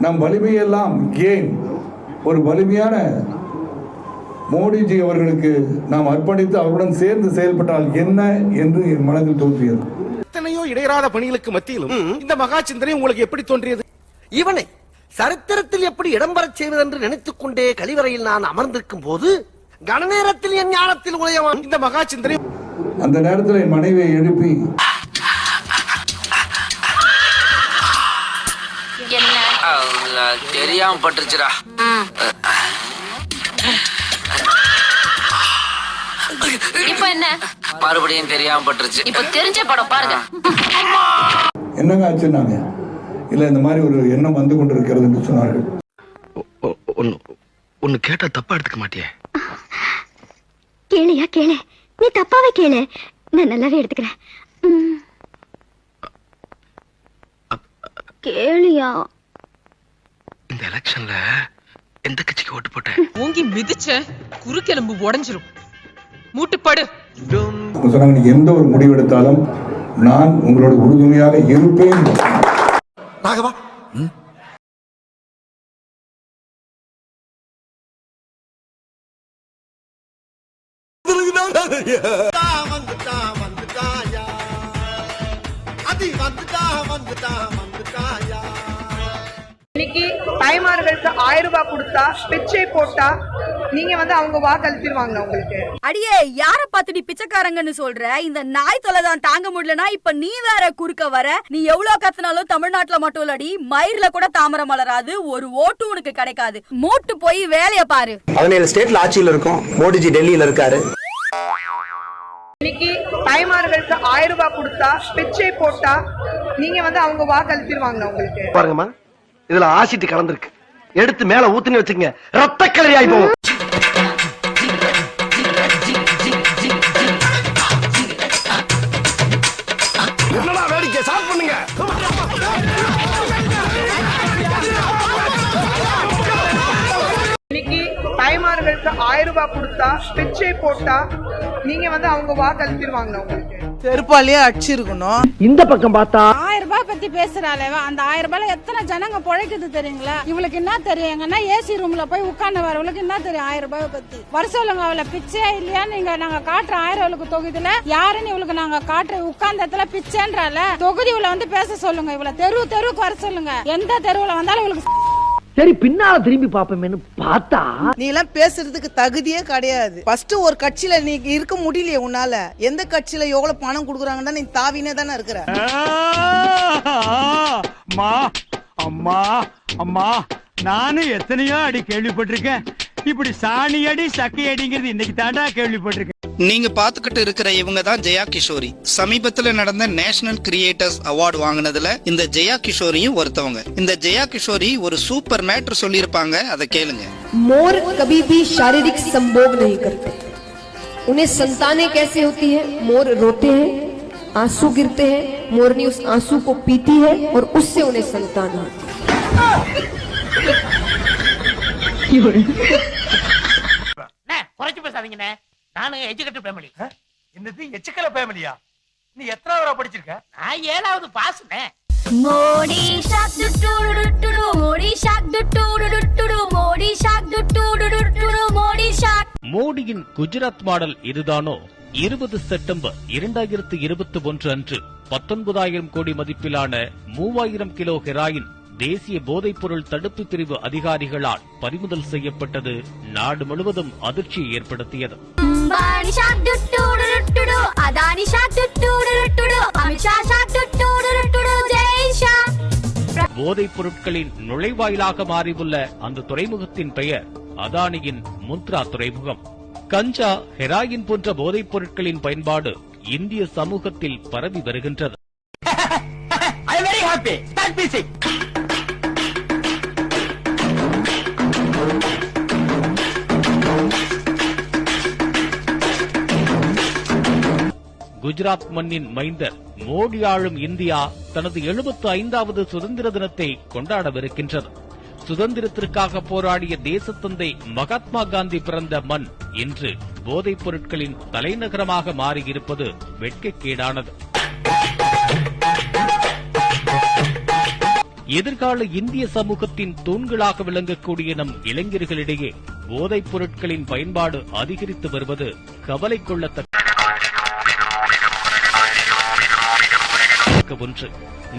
நம் வலிமையெல்லாம் ஏன் ஒரு வலிமையான மோடிஜி அவர்களுக்கு நாம் அர்ப்பணித்து அவருடன் சேர்ந்து செயல்பட்டால் என்ன என்று என் மனதில் தோன்றியது. எத்தனையோ இடையறாத பணிகளுக்கு மத்தியிலும் இந்த மகா சிந்தனை உங்களுக்கு எப்படி தோன்றியது? இவனை சரித்திரத்தில் எப்படி இடம்பெறச் செய்வதென்று நினைத்துக் கொண்டே கழிவறையில் நான் அமர்ந்திருக்கும் போது கணநேரத்தில் என் ஞானத்தில் உதயவான் இந்த மகா சிந்தனை அந்த நேரத்தில் என் மனைவியை எழுப்பி தெரியாம பட்டுருச்சுடா இப்ப என்ன? மறுபடியும் தெரியாம பட்டுருச்சு இப்ப தெரிஞ்ச படம் பாருங்க. என்னங்க ஆச்சுன்னாங்க? இல்லை இந்த மாதிரி ஒரு எண்ணம் வந்து கொண்டிருக்கிறது என்று சொன்னார்கள் ஒன்னு கேட்டா தப்பா எடுத்துக்க மாட்டியே. கேளையா கேளு. நீ தப்பாவே கேளு. நான் நல்லாவே எடுத்துக்கிறேன். கேளியா. எலெக்ஷன்ல எந்த கட்சிக்கு ஓட்டு போட்ட ஓங்கி மிதிச்ச குறுக்கெலும்பு உடைஞ்சிரும். மூட்டுப்படு. சொன்னாங்க நீ எந்த ஒரு முடிவெடுத்தாலும் நான் உங்களோட உறுதுணையாக இருப்பேன். ராகவா? இன்னைக்கு தாய்மார்களுக்கு ஆயிரம் ரூபாய் கொடுத்தா பிச்சை போட்டா நீங்க வந்து அவங்க வாக்களிச்சிருவாங்க உங்களுக்கு? அடியே யார பார்த்து நீ பிச்சைக்காரங்கன்னு சொல்ற? இந்த நாய் தொலை தான் தாங்க முடியலனா இப்ப நீ வேற குறுக்க வர? நீ எவ்வளவு கத்துனாலும் தமிழ்நாட்டுல மட்டும் இல்லடி மயிர்ல கூட தாமரை மலராது ஒரு ஓட்டு உனக்கு கிடைக்காது. மூட்டு போய் வேலைய பாரு. பதினேழு ஸ்டேட்ல ஆட்சியில் இருக்கும். மோடிஜி டெல்லியில இருக்காரு. இன்னைக்கு தாய்மார்களுக்கு ஆயிரம் ரூபாய் கொடுத்தா பிச்சை போட்டா நீங்க வந்து அவங்க வாக்களிச்சிருவாங்க உங்களுக்கு? பாருங்கம்மா. இதுல ஆசிட்டு கலந்துருக்கு. எடுத்து மேல ஊத்துன்னு வச்சுங்க ரத்த கலரி ஆயி போகும் தாய்மார்களுக்கு ஆயிரம் ரூபாய் கொடுத்தா பிச்சை போட்டா நீங்க வந்து அவங்க வாக்களிச்சிருவாங்க உங்களுக்கு? செருப்பாலேயே அடிச்சிருக்கணும். இந்த பக்கம் பார்த்தா ஆயிரம் ரூபாய் பத்தி பேசுறாளே அந்த ஆயிரம் ரூபாய்ல எத்தனை ஜனங்க பொழைக்குது தெரியுங்களா? இவளுக்கு என்ன தெரியும்? எங்கன்னா ஏசி ரூம்ல போய் உட்கார்ந்து வரவளுக்கு என்ன தெரியும் ஆயிரம் ரூபாய் பத்தி? வர சொல்லுங்க அவளை பிச்சையா இல்லையா நீங்க நாங்க காட்டுற ஆயிரம் அவளுக்கு தொகுதியில யாருன்னு இவளுக்கு நாங்க காட்டுற உட்கார்ந்த இடத்துல பிச்சைன்றால தொகுதி இவளை வந்து பேச சொல்லுங்க இவளை தெரு தெருவுக்கு வர சொல்லுங்க. எந்த தெருவுல வந்தாலும் இவளுக்கு சரி பின்னால திரும்பி பாப்போமேன்னு பார்த்தா நீ எல்லாம் பேசுறதுக்கு தகுதியே கிடையாது. ஃபர்ஸ்ட் ஒரு கட்சியில நீ இருக்க முடியலையே உன்னால. எந்த கட்சியில எவ்வளவு பணம் குடுக்குறாங்கன்னு நீ தாவினே தானே இருக்கிற. அம்மா அம்மா அம்மா நானும் எத்தனையோ அடி கேள்விப்பட்டிருக்கேன். இப்படி சாணி அடி சக்கை அடிங்கிறது இன்னைக்கு தாண்டா கேள்விப்பட்டிருக்கேன். நீங்க பாத்துக்கிட்டு இருக்கிற இவங்க தான் ஜெயா கிஷோரி சமீபத்துல நடந்த நேஷனல் கிரியேட்டர்ஸ் அவார்டு வாங்கினதுல இந்த ஜெயா கிஷோரியும் ஒருத்தவங்க இந்த ஜெயா கிஷோரி ஒரு சூப்பர் மேட்ரு சொல்லியிருப்பாங்க அதை கேளுங்க मोर कभी भी शारीरिक संभोग नहीं करते उन्हें संतानें कैसे होती है मोर रोते हैं आंसू गिरते हैं मोरनी उस आंसू को पीती है और उससे उन्हें संतान होती குறைச்சு பேசாதீங்கண்ணே நானு எஜுகேட்டட் ஃபேமிலி என்னது எச்சுக்கல ஃபேமிலியா நீ எத்தனை தடவை படிச்சிருக்க நான் ஏழாவது பாஸ்னே மோடி ஷாக் டுட்டுடு டுட்டுடு மோடி ஷாக் டுட்டுடு டுட்டுடு மோடி ஷாக் டுட்டுடு டுட்டுடு மோடி ஷாக் மோடியின் குஜராத் மாடல் இதுதானோ இருபது செப்டம்பர் இரண்டாயிரத்து இருபத்தி ஒன்று அன்று பத்தொன்பதாயிரம் கோடி மதிப்பிலான மூவாயிரம் கிலோ ஹெராயின் தேசிய போதைப்பொருள் தடுப்பு பிரிவு அதிகாரிகளால் பறிமுதல் செய்யப்பட்டது நாடு முழுவதும் அதிர்ச்சியை ஏற்படுத்தியது அம்பானி ஷாக் போதைப் பொருட்களின் நுழைவாயிலாக மாறியுள்ள அந்த துறைமுகத்தின் பெயர் அதானியின் முந்த்ரா துறைமுகம். கஞ்சா ஹெராயின் போன்ற போதைப் பொருட்களின் பயன்பாடு இந்திய சமூகத்தில் பரவி வருகின்றது. குஜராத் மண்ணின் மைந்தர் மோடி ஆளும் இந்தியா தனது எழுபத்து ஐந்தாவது சுதந்திர தினத்தை கொண்டாடவிருக்கின்றது. சுதந்திரத்திற்காக போராடிய தேசத்தந்தை மகாத்மா காந்தி பிறந்த மண் இன்று போதைப் பொருட்களின் தலைநகரமாக எதிர்கால இந்திய சமூகத்தின் தூண்களாக விளங்கக்கூடிய நம் இளைஞர்களிடையே போதைப் பொருட்களின் பயன்பாடு அதிகரித்து வருவது கவலை கொள்ளத்தக்க ஒன்று.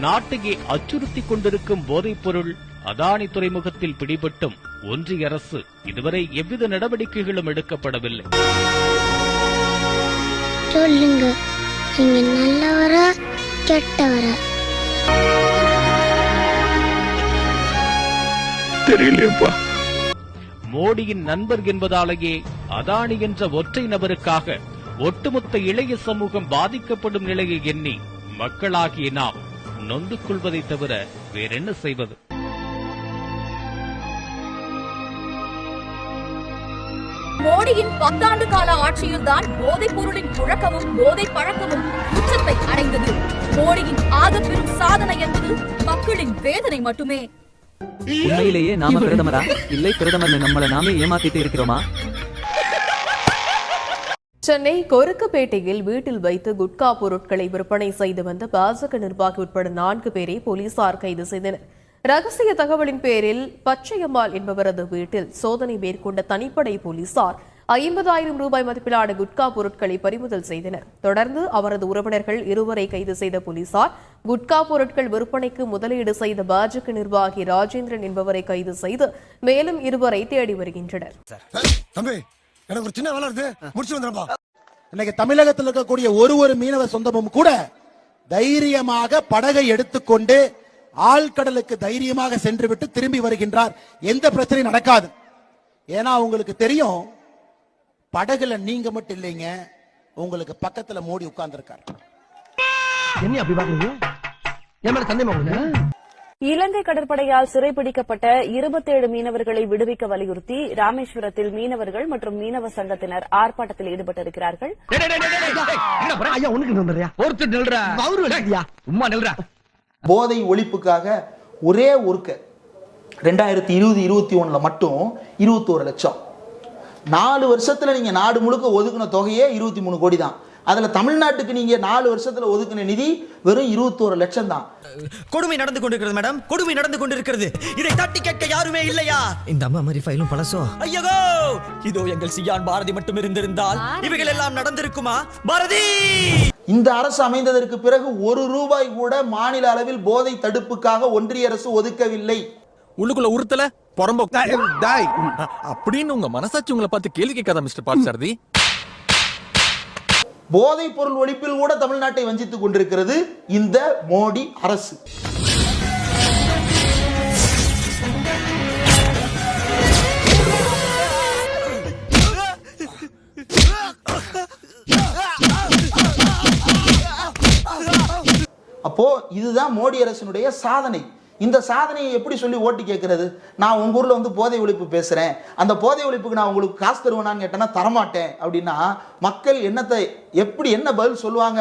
நாட்டையே அச்சுறுத்திக் கொண்டிருக்கும் போதைப் பொருள் அதானி துறைமுகத்தில் பிடிபட்டும் ஒன்றிய அரசு இதுவரை எவ்வித நடவடிக்கைகளும் எடுக்கப்படவில்லை. சொல்லுங்க. நீங்க நல்லவரா கெட்டவரா? தெரியலையப்பா. மோடியின் நண்பர் என்பதாலேயே அதானி என்ற ஒற்றை நபருக்காக ஒட்டுமொத்த இளைய சமூகம் பாதிக்கப்படும் நிலையை எண்ணி மக்களாகிய நாம் நொந்து கொள்வதை தவிர வேறென்ன செய்வது? மோடியின் பத்தாண்டு கால ஆட்சியில்தான் போதைப் பொருளின் புழக்கமும் போதை பழக்கமும் உச்சத்தை அடைந்தது. மோடியின் ஆகப்பெரும் சாதனை என்பது மக்களின் வேதனை மட்டுமே. உண்மையிலேயே நாம பிரதமரா? இல்லை பிரதமர் நம்மள நாமே ஏமாத்திட்டு இருக்கிறோமா? சென்னை கொருக்குப்பேட்டையில் வீட்டில் வைத்து குட்கா பொருட்களை விற்பனை செய்து வந்த பாஜக நிர்வாகி உட்பட நான்கு பேரை போலீசார் கைது செய்தனர். ரகசிய தகவலின் பேரில் பச்சையம்மாள் என்பவரது வீட்டில் சோதனை மேற்கொண்ட தனிப்படை போலீசார் ஐம்பதாயிரம் ரூபாய் மதிப்பிலான குட்கா பொருட்களை பறிமுதல் செய்தனர். தொடர்ந்து அவரது உறவினர்கள் இருவரை கைது செய்த போலீசார் குட்கா பொருட்கள் விற்பனைக்கு முதலீடு செய்த பாஜக நிர்வாகி ராஜேந்திரன் என்பவரை கைது செய்து மேலும் இருவரை தேடி வருகின்றனர். எனக்கு ஒரு சின்ன வேலை இருக்கு. முடிச்சு வந்துடுறப்பா இன்னைக்கு தமிழகத்தில் இருக்கக்கூடிய ஒரு ஒரு மீனவ சொந்தமும் கூட தைரியமாக படகை எடுத்துக்கொண்டு ஆழ்கடலுக்கு தைரியமாக சென்று விட்டு திரும்பி வருகின்றார். எந்த பிரச்சனையும் நடக்காது. ஏன்னா உங்களுக்கு தெரியும் படகுல நீங்க மட்டும் இல்லைங்க உங்களுக்கு பக்கத்துல மோடி உட்கார்ந்துருக்கார். என்ன அப்படி பாக்குறீங்க இலங்கை கடற்படையால் சிறைபிடிக்கப்பட்ட இருபத்தேழு மீனவர்களை விடுவிக்க வலியுறுத்தி ராமேஸ்வரத்தில் மீனவர்கள் மற்றும் மீனவ சங்கத்தினர் ஆர்ப்பாட்டத்தில் ஈடுபட்டிருக்கிறார்கள். போதை ஒழிப்புக்காக ஒரே ஒருக்க ரெண்டாயிரத்தி இருபது இருபத்தி ஒண்ணுல மட்டும் இருபத்தோரு லட்சம். நாலு வருஷத்துல நீங்க நாடு முழுக்க ஒதுக்குன தொகையே இருபத்தி மூணு கோடி தான் அதுல தமிழ்நாட்டுக்கு நீங்க நாலு வருஷத்துல ஒதுக்குன நிதி வெறும் இருபத்தோரு லட்சம் தான் கொடுமை நடந்து கொண்டிருக்கிறது மேடம் கொடுமை நடந்து கொண்டிருக்கிறது. இதை தட்டி கேட்க யாருமே இல்லையா? இந்த அம்மா மாதிரி ஃபைலும் பழசோ? ஐயோ இதோ எங்கள் சியான் பாரதி மட்டும் இருந்திருந்தால் இவைகள் எல்லாம் நடந்திருக்குமா? பாரதி! இந்த அரசு அமைந்ததற்கு பிறகு ஒரு ரூபாய் கூட மாநில அளவில் போதை தடுப்புக்காக ஒன்றிய அரசு ஒதுக்கவில்லை. உள்ளுக்குள்ள உறுத்தல புறம்போ டாய் அப்படின்னு உங்க மனசாட்சி உங்களை பார்த்து கேள்வி கேட்காத மிஸ்டர் பார்சாரதி போதைப் பொருள் ஒழிப்பில் கூட தமிழ்நாட்டை வஞ்சித்துக் கொண்டிருக்கிறது இந்த மோடி அரசு. அப்போ இதுதான் மோடி அரசினுடைய சாதனை. இந்த சாதனையை எப்படி சொல்லி ஓட்டு கேட்கறது? நான் உங்கள் ஊரில் வந்து போதை ஒழிப்பு பேசுகிறேன் அந்த போதை ஒழிப்புக்கு நான் உங்களுக்கு காசு தருவேனான்னு கேட்டேன்னா தரமாட்டேன் அப்படின்னா மக்கள் என்னத்தை எப்படி என்ன பதில் சொல்லுவாங்க?